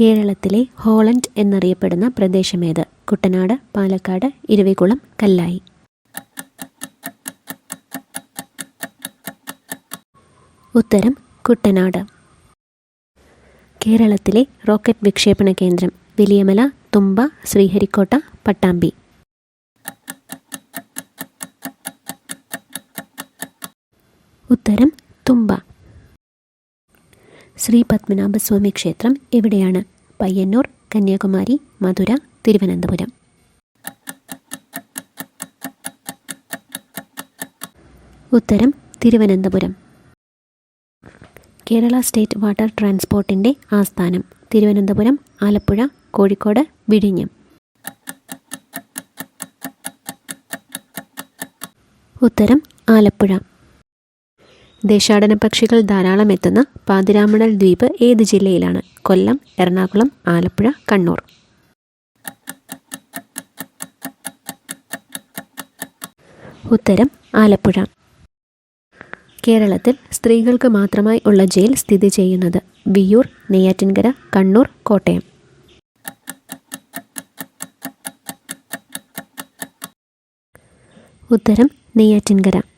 കേരളത്തിലെ ഹോളണ്ട് എന്നറിയപ്പെടുന്ന പ്രദേശമേത്? കുട്ടനാട് പാലക്കാട് ഇരവികുളം കല്ലായി. ഉത്തരം കുട്ടനാട്. കേരളത്തിലെ റോക്കറ്റ് വിക്ഷേപണ കേന്ദ്രം വലിയമല തുമ്പ ശ്രീഹരിക്കോട്ട പട്ടാമ്പി. ഉത്തരം തുമ്പ. ശ്രീ പത്മനാഭസ്വാമി ക്ഷേത്രം എവിടെയാണ്? പയ്യന്നൂർ കന്യാകുമാരി മധുര തിരുവനന്തപുരം. ഉത്തരം തിരുവനന്തപുരം. കേരള സ്റ്റേറ്റ് വാട്ടർ ട്രാൻസ്പോർട്ടിന്റെ ആസ്ഥാനം തിരുവനന്തപുരം ആലപ്പുഴ കോഴിക്കോട് വിഴിഞ്ഞം. ഉത്തരം ആലപ്പുഴ. ദേശാടന പക്ഷികൾ ധാരാളം എത്തുന്ന പാതിരാമണൽ ദ്വീപ് ഏത് ജില്ലയിലാണ്? കൊല്ലം എറണാകുളം ആലപ്പുഴ കണ്ണൂർ. ഉത്തരം ആലപ്പുഴ. കേരളത്തിൽ സ്ത്രീകൾക്ക് മാത്രമായി ഉള്ള ജയിൽ സ്ഥിതി ചെയ്യുന്നത് വിയൂർ നെയ്യാറ്റിൻകര കണ്ണൂർ കോട്ടയം. ഉത്തരം നെയ്യാറ്റിൻകര.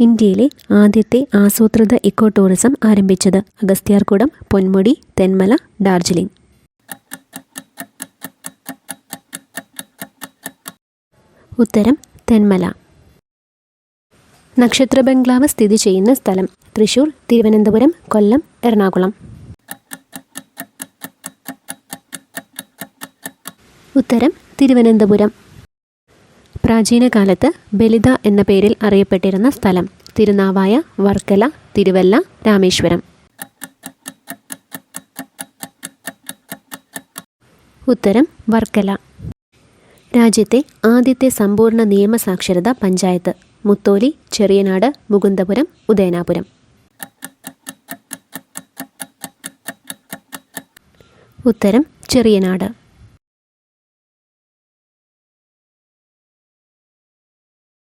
ഇന്ത്യയിലെ ആദ്യത്തെ ആസൂത്രിത ഇക്കോ ടൂറിസം ആരംഭിച്ചത് അഗസ്ത്യാർകൂടം പൊന്മുടി തെന്മല ഡാർജിലിംഗ്. ഉത്തരം തെന്മല. നക്ഷത്ര ബംഗ്ലാവ് സ്ഥിതി ചെയ്യുന്ന സ്ഥലം തൃശൂർ തിരുവനന്തപുരം കൊല്ലം എറണാകുളം. ഉത്തരം തിരുവനന്തപുരം. പ്രാചീന കാലത്ത് ബലിത എന്ന പേരിൽ അറിയപ്പെട്ടിരുന്ന സ്ഥലം തിരുനാവായ വർക്കല തിരുവല്ല രാമേശ്വരം. ഉത്തരം വർക്കല. രാജ്യത്തെ ആദ്യത്തെ സമ്പൂർണ നിയമസാക്ഷരത പഞ്ചായത്ത് മുത്തോലി ചെറിയനാട് മുകുന്ദപുരം ഉദയനാപുരം. ഉത്തരം ചെറിയനാട്.